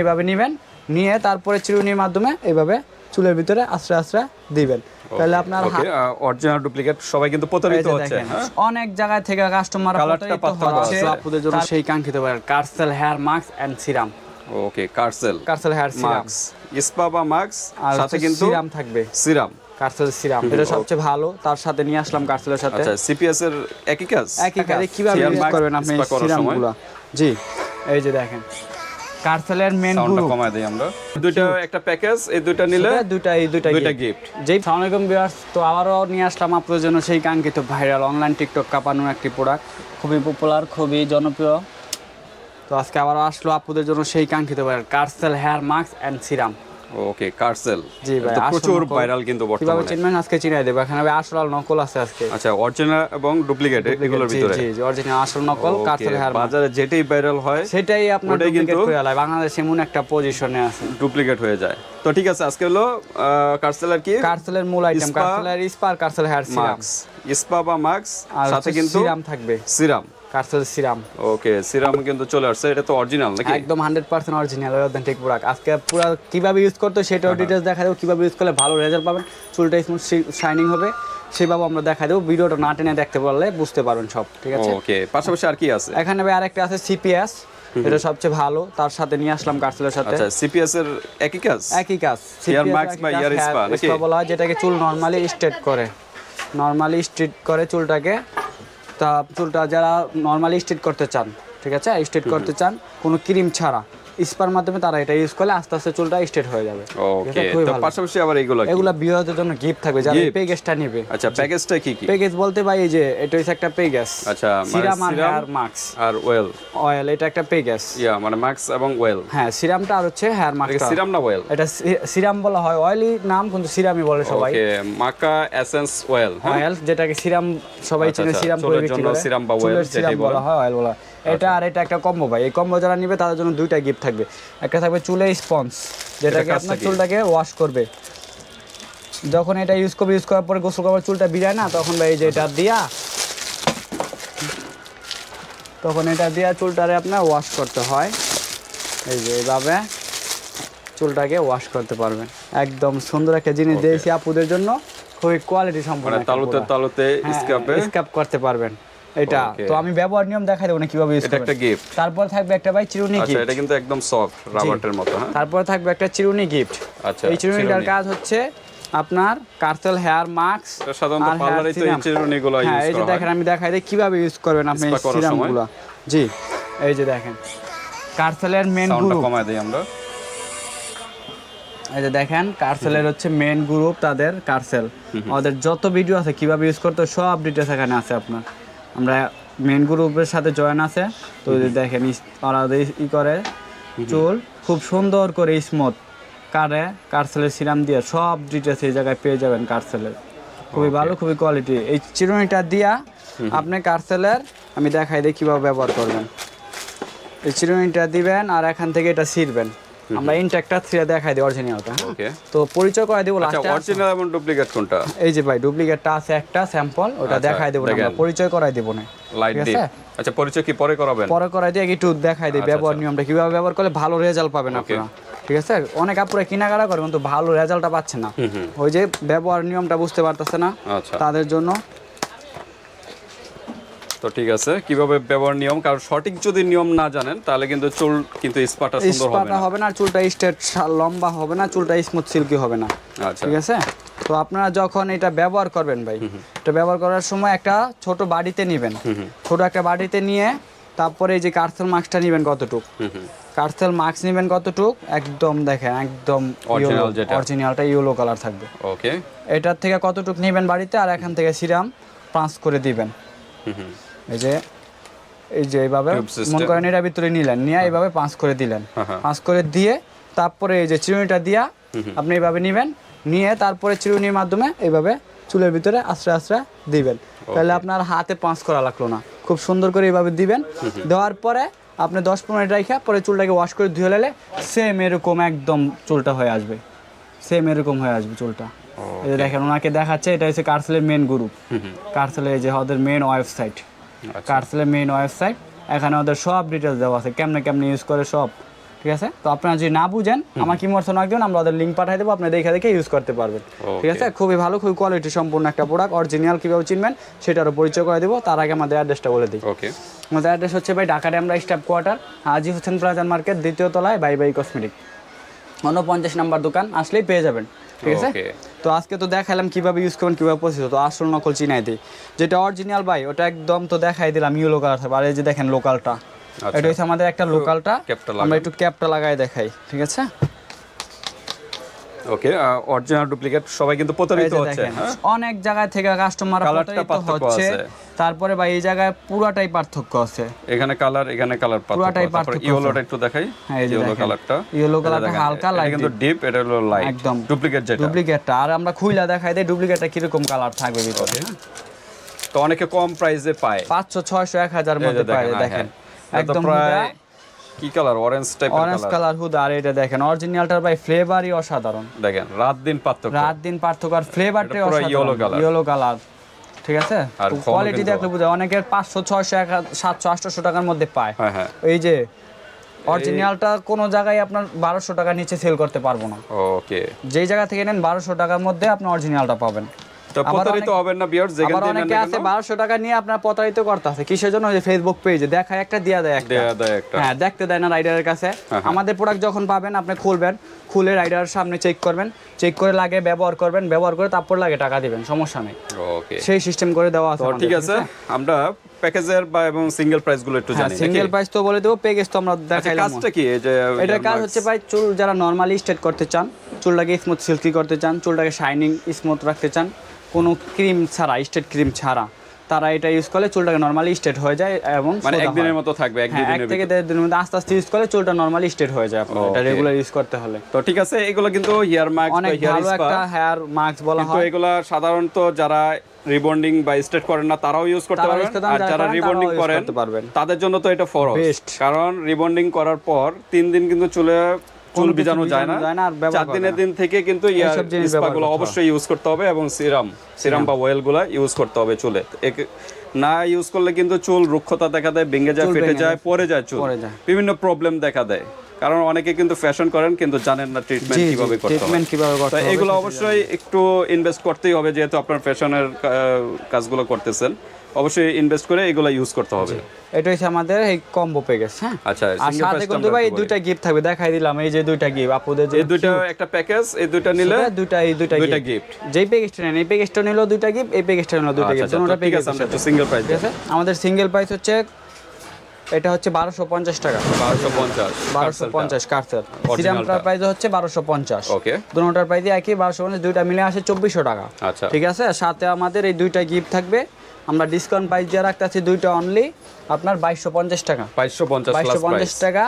এভাবে নেবেন নিয়ে তারপরে চিরুনির মাধ্যমে এইভাবে চুলের ভিতরে আস্তে আস্তে দিবেন। তাহলে আপনার ওকে অরিজিনাল ডুপ্লিকেট সবাই কিন্তু প্রতারিত হচ্ছে হ্যাঁ? অনেক জায়গায় থেকে কাস্টমার কালারটা হচ্ছে। আছে। আপুদের জন্য সেই কাঙ্ক্ষিত Karseell hair mask and serum okay Karseell Karseell hair serum মাক্স ইস্পা বা মাক্স আর সাথে কিন্তু সিরাম থাকবে। সিরাম কার্সেল সিরাম এটা সবচেয়ে ভালো। তার সাথে নিয়ে আসলাম কার্সেলের সাথে। আচ্ছা সিপিএস এর একই কাজ? একই কাজে। কীভাবে ইউজ করবেন আপনি। সিরামগুলো জি এই যে দেখেন। কার্সেলের মেন গ্রুপ কমায় দেই আমরা। দুইটা একটা প্যাকেজ এই দুইটা নিলে দুইটা এই দুইটা দুইটা গিফট যেই সালাম আলাইকুম ভিউয়ার্স তো আবারও নিয়ে আসলাম আপনাদের জন্য সেই কাঙ্ক্ষিত ভাইরাল অনলাইন টিকটক কাপানোর একটি প্রোডাক্ট খুবই পপুলার খুবই জনপ্রিয়। তো আজকে আবারও আসলো আপনাদের জন্য সেই কাঙ্ক্ষিত viral Karseell hair mask and serum okay Karseell. জি ভাই প্রচুর ভাইরাল কিন্তু কীভাবে চিনবেন? আজকে চিনাই দেবো। এখানে ভাই আসল আর নকল আছে আজকে। আচ্ছা অরিজিনাল এবং ডুপ্লিকেট এগুলোর ভিতরে। জি জি অরিজিনাল আসল নকল কার্সেল হেয়ার বাজারে যেটাই ভাইরাল হয় সেটাই আপনার ডুপ্লিকেট করে আলায় বাংলাদেশ এমন একটা পজিশনে আছে। ডুপ্লিকেট হয়ে যায়। তো ঠিক আছে আজকে হলো কার্সেলের কি? কার্সেলের মূল আইটেম Spa- কার্সেলের স্পার কার্সেল হেয়ার সিরাম ইস্পা বা আর সাথে কিন্তু সিরাম থাকবে। Serum serum. ওকে সিরাম কিন্তু চলে আসছে এটা তো অরিজিনাল নাকি? একদম hundred percent original authentic product আজকে পুরো কীভাবে ইউজ করতে সেটাও ডিটেলস দেখা দেবো। কীভাবে ইউজ করলে ভালো রেজাল্ট পাবেন চুলটা স্মুথ শাইনিং হবে। সেভাবে আমরা দেখা দেবো। ভিডিওটা না টেনে দেখতে পারলে বুঝতে পারবেন সব ঠিক আছে? ওকে পাশাপাশি আর কি আছে? এখানে ভাই আরেকটা আছে সিপিএস এটা সবচেয়ে ভালো। তার সাথে নিয়ে আসলাম কার্সেলের সাথে। আচ্ছা সিপিএস এর একই কাজ? একই কাজ। একই বা hair hair নাকি? বলা হয় যেটাকে চুল নর্মালি স্ট্রেট করে। নর্মালি স্ট্রেট করে চুলটাকে। তা চুলটা যারা নর্মালি স্ট্রেট করতে চান ঠিক আছে? স্ট্রেট করতে চান কোনো ক্রিম ছাড়া। স্পার মাধ্যমে তারা এটা ইউজ করলে আস্তে আস্তে চুলটা স্ট্রেট হয়ে যাবে। ওকে তো। পাশাপাশি আবার এগুলো? এগুলা বিয়েদের জন্য গিফট থাকবে যারা? পেগেসটা নেবে। আচ্ছা প্যাকেজটা কি কি? পেগেস বলতে ভাই এই যে এটা হচ্ছে একটা পেগেস আচ্ছা মানে সিরাম আর serum হেয়ার মাস্ক আর ওয়েল অয়েল এটা একটা পেগেস ইয়া মানে মাক্স এবং ওয়েল হ্যাঁ সিরামটা আর হচ্ছে হেয়ার মাস্ক সিরাম না ওয়েল এটা সিরাম বলা হয়। অয়েলি নাম কিন্তু সিরামই বলে সবাই। Okay maca essence oil oil যেটাকে সিরাম সবাই আচ্ছা, চিনে আচ্ছা, সিরাম চুলের করে বিক্রি করে। সিরাম বা চুলের যেটাই বলা। হয় অয়েল বলা হয়। এটা আর এটা একটা কম্বো ভাই। এই কম্বো যারা নিবে তাদের জন্য দুইটা গিফট থাকবে। একটা থাকবে চুলে স্পঞ্জ যেটাকে আপনার চুলটাকে ওয়াশ করবে। যখন এটা ইউজ করবে ইউজ করার পরে গোসল করার চুলটা বিড়ায় না তখন ভাই এই যে এটা দিয়া তখন এটা দিয়া চুলটারে আপনার ওয়াশ করতে হয়। এই যে এইভাবে চুলটাকে ওয়াশ করতে পারবেন। একদম সুন্দর একটা জিনিস দিয়েছি আপুদের জন্য। খুবই কোয়ালিটি সম্পূর্ণ মানে তালুতে তালুতে স্কাপে স্ক্যাপ করতে পারবেন। এটা তো আমি ব্যবহার নিয়ম দেখাই দেবো না কীভাবে ইউজ এটা একটা গিফট তারপর থাকবে একটা ভাই চিরুনি আচ্ছা গিফট এটা কিন্তু একদম সফট রাবারের মতো হ্যাঁ? তারপর থাকবে একটা চিরুনি গিফট আচ্ছা এই চিরুনিটার কাজ হচ্ছে আপনার কার্সেল হেয়ার মাস্ক সাধারণত পার্লারে তো এই চিরুনিগুলো হ্যাঁ ইউজ এই যে দেখেন আমি দেখাই দিই কীভাবে ইউজ করবেন আপনি সময়? সিরামগুলো জি এই যে দেখেন। কার্সেলের মেন গ্রুপ কমায় দেই আমরা। এই যে দেখেন কার্সেলের হচ্ছে মেন গ্রুপ তাদের কার্সেল ওদের যত ভিডিও আছে কীভাবে ইউজ করতে হয়, সব ডিটেলস এখানে আছে আপনার। আমরা মেন গ্রুপের সাথে জয়েন আছে। তো দেখেন ওরা ই করে চুল খুব সুন্দর করে স্মুথ কারে কার্সেলের সিরাম দিয়ে সব ডিটেলস এই জায়গায় পেয়ে যাবেন কার্সেলের খুবই ভালো খুবই কোয়ালিটি এই চিরুনিটা দিয়া আপনি কার্সেলের আমি দেখাই দিই কীভাবে ব্যবহার করবেন। এই চিরুনিটা দিবেন আর এখান থেকে এটা ছিঁড়বেন। আমরা ইনটেকটা থ্রি দেখাই দিই অরিজিনালটা ওকে তো পরিচয় করে দিব আচ্ছা অরিজিনাল এবং ডুপ্লিকেট কোনটা? এই যে ভাই ডুপ্লিকেটটা আছে একটা স্যাম্পল ওটা আচ্ছা, দেখাই দেবো আমরা পরিচয় করাই দেবো না। লাইট আছে? আচ্ছা পরিচয় কি পরে করাবেন? পরে করাই দিয়ে একটু দেখাই দিই আচ্ছা, ব্যবহার আচ্ছা। নিয়মটা। কীভাবে ব্যবহার করলে ভালো রেজাল্ট পাবেন. আপনারা? ঠিক আছে? অনেক আপুরা কেনাকাটা করে কিন্তু ভালো রেজাল্টটা পাচ্ছে না। ওই যে ব্যবহার নিয়মটা বুঝতে পারতেছে না তাদের জন্য। তো ঠিক আছে। কীভাবে ব্যবহার নিয়ম? কারণ সঠিক যদি নিয়ম না জানেন তাহলে কিন্তু চুল কিন্তু স্পাটা সুন্দর হবে না। হবে না চুলটা স্ট্রেট লম্বা হবে না চুলটা স্মুথ সিল্কি হবে না। আচ্ছা। ঠিক আছে? তো আপনারা যখন এটা ব্যবহার করবেন ভাই এটা ব্যবহার করার সময় একটা ছোট বাড়িতে নেবেন। ছোট একটা বাড়িতে নিয়ে তারপরে এই যে কার্সেল মাস্কটা নেবেন কতটুক? কার্সেল মাস্ক নেবেন কতটুক? একদম দেখেন একদম। অরিজিনালটা ইয়েলো কালার থাকবে। ওকে এটার থেকে কতটুক নেবেন বাড়িতে? আর এখান থেকে সিরাম পাঁচ করে দিবেন। এই যে এই যে এইভাবে মন করেন এটার ভিতরে নিলেন নিয়ে এইভাবে পাঁচ করে দিলেন। হ্যাঁ, হ্যাঁ। পাঁচ করে দিয়ে তারপরে এই যে চিরুনিটা দিয়া আপনি এইভাবে নেবেন নিয়ে তারপরে চিরুনির মাধ্যমে এইভাবে চুলের ভিতরে আস্তে আস্তে দিবেন। তাহলে আপনার হাতে পাঁচ করা লাগল না। খুব সুন্দর করে এইভাবে দিবেন। দেওয়ার পরে আপনি দশ পনেরো মিনিট রেখে পরে চুলটাকে ওয়াশ করে ধুয়ে নিলে সেম এরকম একদম চুলটা হয়ে আসবে। সেম এরকম হয়ে আসবে চুলটা। এই দেখেন ওনাকে দেখাচ্ছে এটা হচ্ছে কার্সেলের মেন গ্রুপ কার্সেলের এই যে ওদের মেন ওয়েবসাইট। কার্সেলের মেইন ওয়েবসাইট এখানে ওদের সব ডিটেলস দেওয়া আছে কেমনে কেমনে ইউজ করে সব ঠিক আছে? তো আপনারা যদি না বুঝেন আমার কি মর্থন একজন আমরা ওদের লিঙ্ক পাঠিয়ে দেবো আপনি দেখে দেখে ইউজ করতে পারবেন। ঠিক আছে? খুবই ভালো খুবই কোয়ালিটি সম্পূর্ণ একটা প্রোডাক্ট অরিজিনাল কীভাবে চিনবেন সেটারও পরিচয় করে দেবো তার আগে আমাদের অ্যাড্রেসটা বলে দিই। ওকে আমাদের অ্যাড্রেস হচ্ছে ভাই ঢাকা ড্যামরা স্টাফ কোয়ার্টার হাজি হোসেন প্লাজান মার্কেট দ্বিতীয় তলায় বাই বাই কসমেটিক। উনপঞ্চাশ নাম্বার দোকান আসলেই পেয়ে যাবেন ঠিক আছে? তো আজকে তো দেখালাম কীভাবে ইউজ করবেন কীভাবে পরিচিত তো আসল নকল চিনাই দিই। যেটা অরিজিনাল ভাই ওটা একদম তো দেখাই দিলাম ইউ লোকাল থাকবে আর এই যে দেখেন লোকালটা এটা হচ্ছে আমাদের একটা লোকালটা আমরা একটু ক্যাপটা লাগাই দেখাই ঠিক আছে? ওকে অরিজিনাল ডুপ্লিকেট সবাই কিন্তু প্রতারিত হচ্ছে হ্যাঁ? অনেক থেকে কাস্টমার পার্থক্য হচ্ছে। তারপরে ভাই এই জায়গায় পুরাটাই পার্থক্য আছে। এখানে কালার এখানে কালার পুরাটাই পার্থক্য ইয়েলোটা একটু দেখাই। হ্যাঁ, ইয়েলো কালারটা এটা কালারটা হালকা light কিন্তু ডিপ এটা হলো লাইট একদম। ডুপ্লিকেট যেটা। ডুপ্লিকেটটা আর আমরা খুইলা দেখাই দিই ডুপ্লিকেটটা কীরকম কালার থাকবে ভিতরে। হ্যাঁ? তো অনেকে কম প্রাইসে পায়। পাঁচশো ছয়শো এক হাজার এই যে মধ্যে পাই হ্যাঁ, দেখেন। হ্যাঁ। তো একদম প্রায় কি colour orange orange colour colour হুদ আর এটা দেখেন অরিজিনালটার ভাই ফ্লেভারই অসাধারণ। দেখেন রাত দিন পার্থক্য। রাত দিন পার্থক্য আর ফ্লেভারটাই অসাধারণ yellow colour। ইয়েলো কালার ঠিক আছে? কোয়ালিটি দেখলে বুঝা অনেকের পাঁচশো ছয়শো এক হাজার- সাতশো আটশো টাকার মধ্যে পায়। হ্যাঁ হ্যাঁ। এই যে অরিজিনালটা কোনো জায়গায় আপনার বারোশো টাকার নিচে সেল করতে পারব না। ওকে যেই জায়গা থেকে নেন বারোশো টাকার মধ্যে আপনি অরিজিনালটা পাবেন। তো প্রতারিত হবেন না বিয়ার যেখান থেকে অনেকে আছে বারোশো টাকা নিয়ে আপনার প্রতারিত করতে আছে কিসের জন্য? যে ফেসবুক পেজে দেখায় একটা দিয়া দেয় একটা। দেয়া দেয় একটা। হ্যাঁ দেখতে দেয় না রাইডারের কাছে। হ্যাঁ। আমাদের প্রোডাক্ট যখন পাবেন আপনি খুলবেন খুলে রাইডারের সামনে চেক করবেন। চেক করে লাগে ব্যবহার করবেন। ব্যবহার করে তারপর লাগে টাকা দিবেন সমস্যা নেই। ওকে সেই সিস্টেম করে দেওয়া আছে ঠিক আছে আমরা প্যাকেজের বা এবং সিঙ্গেল প্রাইসগুলো একটু হ্যাঁ জানি সিঙ্গেল প্রাইস তো বলে দেবো পেগেজ তো আমরা আচ্ছা দেখাইলাম। কাজটা কি? যে এটার কাজ হচ্ছে ভাই চুল যারা নর্মালি স্ট্রেট করতে চান চুলটাকে স্মুথ সিল্কি করতে চান চুলটাকে শাইনিং স্মুথ রাখতে চান কোনো ক্রিম ছাড়া স্টেট ক্রিম ছাড়া তারা এটা ইউজ করলে চুলটাকে নর্মালি স্ট্রেট হয়ে যায় এবং মানে একদিনের মতো থাকবে এক হ্যাঁ এক থেকে দেড় দিনের মধ্যে আস্তে আস্তে ইউজ করলে চুলটা নর্মালি স্ট্রেট হয়ে যায় আপনার এটা রেগুলার ইউজ করতে হলে। তো ঠিক আছে এগুলো কিন্তু হেয়ার মাস্ক অনেক হেয়ার ভালো একটা হেয়ার মাস্ক বলা কিন্তু হয়। এগুলা সাধারণত যারা রিবন্ডিং বা স্ট্রেট করেন না তারাও ইউজ করতে পারবেন। পারেন, আর যারা রিবন্ডিং করেন। তাদের জন্য তো এটা ফরজ। কারণ রিবন্ডিং করার পর তিন দিন কিন্তু চুলে চুল ভিজানো যায় না। চার দিনের দিন থেকে কিন্তু। অবশ্যই ইউজ করতে হবে এবং সিরাম সিরাম। বা ইউজ করতে হবে চুলে। না ইউজ করলে কিন্তু চুল রুক্ষতা দেখা দেয় ভেঙে যায় ফেটে যায় পড়ে যায় চুল। বিভিন্ন প্রবলেম দেখা দেয়। কারণ অনেকে কিন্তু ফ্যাশন করেন কিন্তু জানেন না ট্রিটমেন্ট কীভাবে করতে কীভাবে করতে এগুলো অবশ্যই একটু ইনভেস্ট করতেই হবে যেহেতু আপনার ফ্যাশনের কাজগুলো করতেছেন। অবশ্যই ইনভেস্ট করে এগুলো ইউজ করতে হবে। এটা হচ্ছে আমাদের এই কম্বো প্যাকেজ হ্যাঁ? আচ্ছা আর সাথে কিন্তু ভাই বলি। দুইটা গিফট থাকবে দেখাই দিলাম এই যে দুইটা গিফট আপুদের যে এই দুইটা একটা প্যাকেজ এই দুইটা নিলে দুইটা এই দুইটা দুইটা গিফট যেই প্যাকেজটা নেন এই প্যাকেজটা নিলো দুইটা গিফট এই প্যাকেজটা নিলো দুইটা গিফট দুটোটা ঠিক প্যাকেজ আছে আমরা একটু সিঙ্গেল প্রাইস ঠিক আছে? আমাদের সিঙ্গেল প্রাইস হচ্ছে এটা হচ্ছে বারোশো পঞ্চাশ টাকা। বারোশো পঞ্চাশ বারোশো পঞ্চাশ কার্সেল সিরামটার প্রাইস হচ্ছে বারোশো পঞ্চাশ। ওকে দুটার প্রাইস একই বারোশো পঞ্চাশ দুইটা মিলে আসে চব্বিশশো টাকা। আচ্ছা। ঠিক আছে? সাথে আমাদের এই দুইটা গিফট থাকবে আমরা ডিসকাউন্ট প্রাইস দিয়ে রাখতেছি দুইটা অনলি আপনার বাইশশো পঞ্চাশ টাকা। বাইশশো পঞ্চাশ বাইশশো পঞ্চাশ টাকা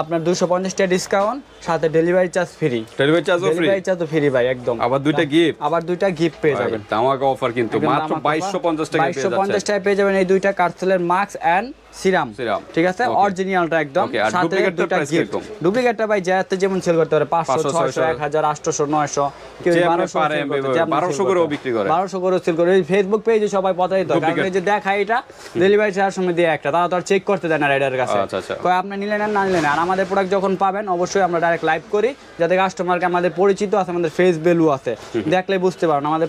আপনার দুশো পঞ্চাশটা টাকা ডিসকাউন্ট সাথে ডেলিভারি চার্জ ফ্রি ডেলিভারি চার্জও ফ্রি ডেলিভারি চার্জ ফ্রি ভাই একদম। আবার দুইটা গিফট আবার দুইটা গিফট পেয়ে যাবেন। ধামাকা অফার কিন্তু। মাত্র বাইশশো পঞ্চাশ টাকা বাইশশো পঞ্চাশ টাকা পেয়ে যাবেন এই দুইটা কার্সেলের মাস্ক অ্যান্ড সিরাম। ঠিক আছে. অরিজিনালটা একদম। সাথে price গিফট ডুপ্লিকেটটা ভাই যাতে যেমন সেল করতে পারে পাঁচশো 500, ছয়শো 600, এক হাজার আটশোশো নয়শো কেউ যেমনি বারোশো পারে এভাবে 1200 করেও বিক্রি করে। বারোশো করে। সেল করে ফেসবুক পেজে সবাই প্রতারিত হয়। কারণ যে দেখায় এটা ডেলিভারি চার্জ সময় দিয়ে একটা তারা তো আর চেক করতে দেয় না রাইডারের কাছে। আচ্ছা, আচ্ছা। কয় আপনি নিলেন না নিলেন? আর আমাদের প্রোডাক্ট যখন পাবেন অবশ্যই আমরা ডাইরেক্ট লাইভ করি যাতে কাস্টমারকে আমাদের পরিচিত আছে আমাদের ফেস ভ্যালু আছে। দেখলে বুঝতে পারেন আমাদের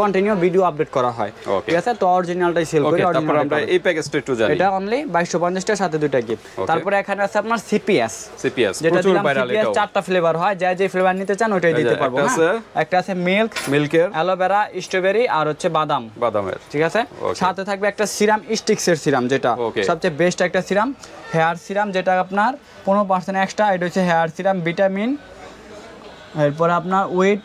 কন্টিনিউ ভিডিও আপডেট করা হয়। ঠিক আছে? তো অরিজিনালটাই সেল করি আমরা এই প্যাকেজটা একটু জানি। এটা অনলি বাইশশো পঞ্চাশটার সাথে দুইটা গিফট তারপরে এখানে আছে আপনার সিপিএস সিপিএস যেটা দিলাম সিপিএস চারটা ফ্লেভার হয় যা যে ফ্লেভার নিতে চান ওইটাই দিতে পারব একটা হ্যাঁ? আছে- মিল্ক মিল্কের অ্যালোভেরা স্ট্রবেরি আর হচ্ছে বাদাম। বাদামের। ঠিক আছে? সাথে থাকবে একটা সিরাম স্টিক্সের সিরাম যেটা। সবচেয়ে বেস্ট একটা সিরাম হেয়ার সিরাম যেটা আপনার পনেরো পার্সেন্ট এক্সট্রা এটা হচ্ছে হেয়ার সিরাম ভিটামিন এরপরে আপনার উইথ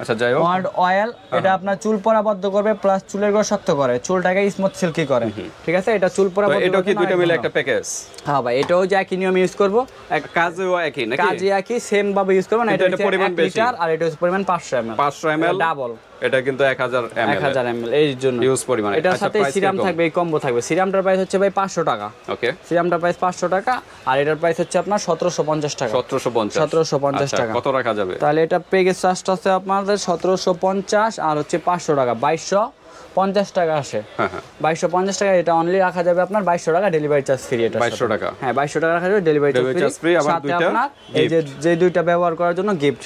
আচ্ছা যাই হোক। ওয়ার্ড অয়েল এটা আপনার চুল পরাবদ্ধ করবে প্লাস চুলের গোড়া শক্ত করে। চুলটাকে স্মুথ সিল্কি করে। ঠিক আছে? এটা চুল পরাবদ্ধ এটা কি দুইটা মিলে একটা প্যাকেজ হ্যাঁ ভাই এটাও যে একই নিয়ম ইউজ করব। এক কাজেও একই নাকি? কাজে একই সেম ভাবে ইউজ করব না এটা পরিমাণ বেশি। আর এটা হচ্ছে পরিমাণ পাঁচশো এম এল পাঁচশো এম এল ডাবল এটা কিন্তু এক হাজার এম এক এল হাজার এম এল এই জন্য। ইউজ পরিমাণ। এটার সাথে সিরাম থাকবে এই কম্বো থাকবে। সিরামটার প্রাইস হচ্ছে ভাই পাঁচশো টাকা। ওকে সিরামটার প্রাইস পাঁচশো টাকা আর এটার প্রাইস হচ্ছে আপনার সতেরোশো পঞ্চাশ টাকা। সতেরোশো পঞ্চাশ। 1750 আচ্ছা, টাকা। কত রাখা যাবে? তাহলে এটা পেগের চার্জটা আছে আপনাদের সতেরোশো পঞ্চাশ আর হচ্ছে পাঁচশো টাকা বাইশশো। পঞ্চাশ টাকা আসে। হ্যাঁ হ্যাঁ। বাইশশো পঞ্চাশ টাকা এটা অনলি রাখা যাবে আপনার বাইশশো টাকা ডেলিভারি চার্জ ফ্রি এটা 2200 টাকা। হ্যাঁ বাইশশো টাকা রাখা যাবে ডেলিভারি চার্জ ফ্রি সাথে আপনার এই যে যে দুইটা ব্যবহার করার জন্য গিফট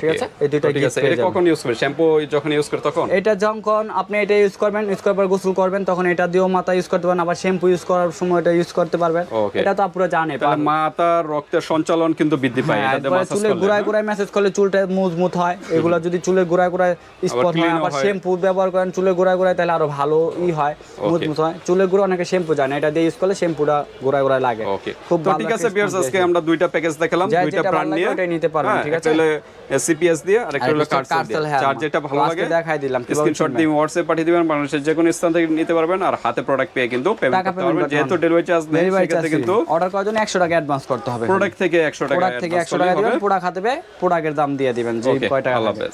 ঠিক আছে? এই দুইটা পেয়ে এটা কখন ইউজ করবে শ্যাম্পু যখন ইউজ করে তখন? এটা যখন আপনি এটা ইউজ করবেন ইউজ করার পর গোসল করবেন তখন এটা দিয়েও মাথা ইউজ করতে পারেন আবার শ্যাম্পু ইউজ করার সময় এটা ইউজ করতে পারবেন। এটা তো আপুরা জানে তাহলে মাথার রক্তের সঞ্চালন কিন্তু বৃদ্ধি পায় হ্যাঁ, এটা দিয়ে মাসাজ চুলে করলে গুড়ায়? গুড়ায় করলে চুলটা হয়। এগুলো যদি চুলে গুড়ায় গুড়ায় স্পট হয় আবার শ্যাম্পু ব্যবহার করেন চুলে গুড়ায় গুড়ায় তাহলে আরও ভালো ই হয় হয়। চুলে গুঁড়ো অনেকে শ্যাম্পু জানে এটা দিয়ে ইউজ করলে শ্যাম্পুটা গুড়ায় গুড়ায় লাগে। খুব ঠিক আছে বিয়ার্স আজকে আমরা দুইটা প্যাকেজ দেখালাম দুইটা ব্র্যান্ড নিয়ে। ওটাই নিতে পারবেন, হ্যাঁ, ঠিক আছে? হলো সিপিএস দিয়ে আর একটা হলো কার্সেল দিয়ে। হ্যাঁ, যেটা ভালো লাগে দেখাই দিলাম স্ক্রিনশট দিয়ে পাঠিয়ে দিবেন বাংলাদেশের যে কোনো স্থান থেকে নিতে পারবেন আর হাতে প্রোডাক্ট পেয়ে কিন্তু পেমেন্ট করতে পারবেন। যেহেতু ডেলিভারি চার্জ নেই সেক্ষেত্রে কিন্তু অর্ডার করার জন্য একশো টাকা অ্যাডভান্স করতে হবে। প্রোডাক্ট থেকে একশো টাকা প্রোডাক্ট থেকে একশো টাকা দিবেন প্রোডাক্ট হাতে পেয়ে প্রোডাক্টের দাম দিয়ে দিবেন যে কয় টাকা লাগে।